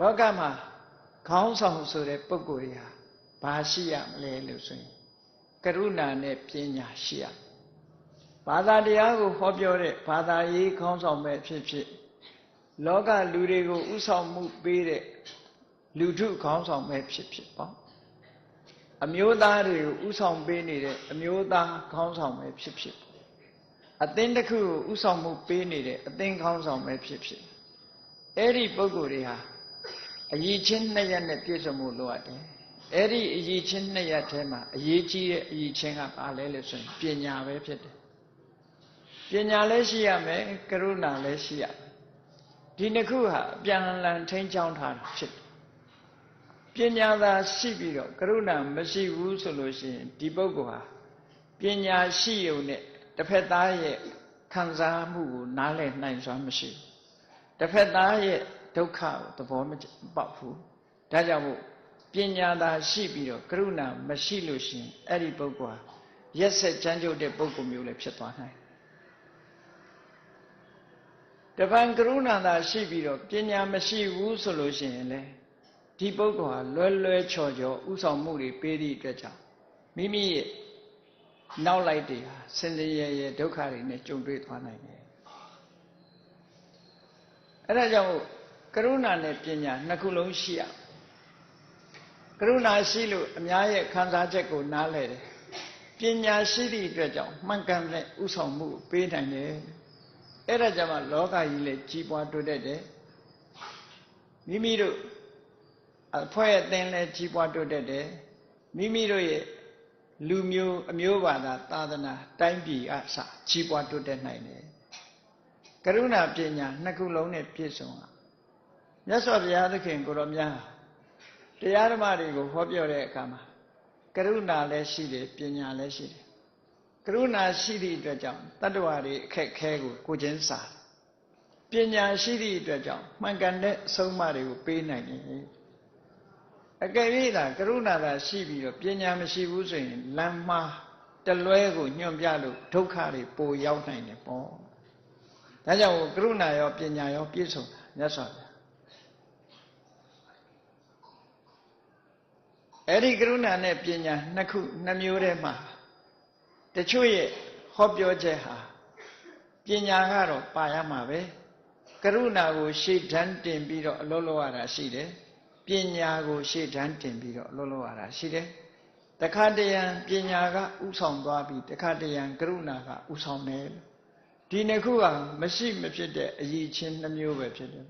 လောကမှာခေါင်းဆောင်ဆိုတဲ့ပုဂ္ဂိုလ်တွေဟာဘာရှိရမလဲလို့ဆိုရင်ကရုဏာနဲ့ပညာရှိရဘာသာတရားကိုဟောပြောတဲ့ဘာသာရေးခေါင်းဆောင်ပဲဖြစ်ဖြစ်လောကလူတွေကိုဥဆောင်မှုပေးတဲ့လူထုခေါင်းဆောင်ပဲဖြစ်ဖြစ်ပေါ့အမျိုးသားတွေကိုဥဆောင်ပေးနေတဲ့အမျိုးသားခေါင်းဆောင်ပဲဖြစ်ဖြစ်အသင်းတစ်ခုကိုဥဆောင်မှုပေးနေတဲ့အသင်းခေါင်းဆောင်ပဲဖြစ်ဖြစ်အဲ့ဒီပုဂ္ဂိုလ်တွေဟာ အရေးချင်းနှစ်ရက်နဲ့ပြည့်စုံမှုလိုအပ်တယ်အဲ့ဒီအရေးချင်းနှစ်ရက်ထဲမှာအရေးကြီးတဲ့အရေးချင်းကဘာလဲလို့ဆိုရင်ပညာပဲဖြစ်တယ်ပညာလည်းရှိရမယ်ကရုဏာလည်းရှိရမယ်ဒီနှစ်ခုဟာအပြန်အလှန်ထိန်းချောင်းထားတာဖြစ်တယ်ပညာသာရှိပြီးတော့ကရုဏာမရှိဘူးဆိုလို့ရှိရင်ဒီပုဂ္ဂိုလ်ဟာပညာရှိုံနဲ့တစ်ဖက်သားရဲ့ခံစားမှုကိုနားလည်နိုင်စွမ်းမရှိဘူးတစ်ဖက်သားရဲ့ ဒုက္ခကိုသဘောမပေါက်ဘူးဒါကြောင့်မို့ပညာသာရှိပြီးတော့ကရုဏာမရှိလို့ရှိရင်အဲ့ဒီပုဂ္ဂိုလ်ဟာရက်ဆက်ကြမ်းကြုတ်တဲ့ပုဂ္ဂိုလ်မျိုးလည်းဖြစ်သွားနိုင်တပံကရုဏာသာရှိပြီးတော့ပညာမရှိဘူးဆိုလို့ရှိရင်လေဒီပုဂ္ဂိုလ်ဟာလွယ်လွယ်ချော်ချော်ဥဆောင်မှုတွေပေးသည့်အတွက်ကြောင့်မိမိရဲ့နောက်လိုက်တွေဟာစင်စရရဒုက္ခတွေနဲ့ကြုံတွေ့သွားနိုင်တယ်အဲ့ဒါကြောင့် ကရုဏာနဲ့ပညာနှစ်ခုလုံးရှိရကရုဏာရှိလို့အများရဲ့ခံစားချက်ကိုနားလဲတယ်ပညာရှိသည့်အတွက်ကြောင့်မှန်ကန်တဲ့ဥဆောင်မှုပေးနိုင်တယ်အဲ့ဒါကြောင့်လောကကြီးလည်းကြီးပွားတိုးတက်တယ်မိမိတို့အဖွဲ့အသင်းလည်းကြီးပွားတိုးတက်တယ်မိမိတို့ရဲ့လူမျိုးအမျိုးဘာသာသာသနာတိုင်းပြည်အစကြီးပွားတိုးတက်နိုင်တယ်ကရုဏာပညာနှစ်ခုလုံးနဲ့ပြည့်စုံတာ မြတ်စွာဘုရားသခင်ကိုရောမြတ်တရားဓမ္မတွေကိုဟောပြောတဲ့အခါမှာကရုဏာလည်းရှိတယ်ပညာလည်းရှိတယ်ကရုဏာရှိသည့်အတွက်ကြောင့်တတ္တဝါတွေအခက်ခဲကိုကိုချင်းစာပညာရှိသည့်အတွက်ကြောင့်မှန်ကန်တဲ့အဆုံးအမတွေကိုပေးနိုင်တယ်အကယ်၍သာကရုဏာသာရှိပြီးတော့ပညာမရှိဘူးဆိုရင်လမ်းမှားတလွဲကိုညွှန်ပြလို့ဒုက္ခတွေပိုရောက်နိုင်တယ်ပေါ့ဒါကြောင့်ကရုဏာရောပညာရောပြည့်စုံတာမြတ်စွာဘုရား အဲ့ဒီကရုဏာနဲ့ပညာနှစ်ခုနှစ်မျိုးတည်းမှာတချို့ရဲ့ဟောပြောချက်ဟာပညာကတော့ပါရမှာပဲကရုဏာကိုရှေ့တန်းတင်ပြီးတော့အလုံးလုံးရတာရှိတယ်ပညာကိုရှေ့တန်းတင်ပြီးတော့အလုံးလုံးရတာရှိတယ်တခါတရံပညာကဥဆောင်သွားပြီးတခါတရံကရုဏာကဥဆောင်တယ်ဒီနှစ်ခုဟာမရှိမဖြစ်တဲ့အရေးချင်းနှမျိုးပဲဖြစ်တယ်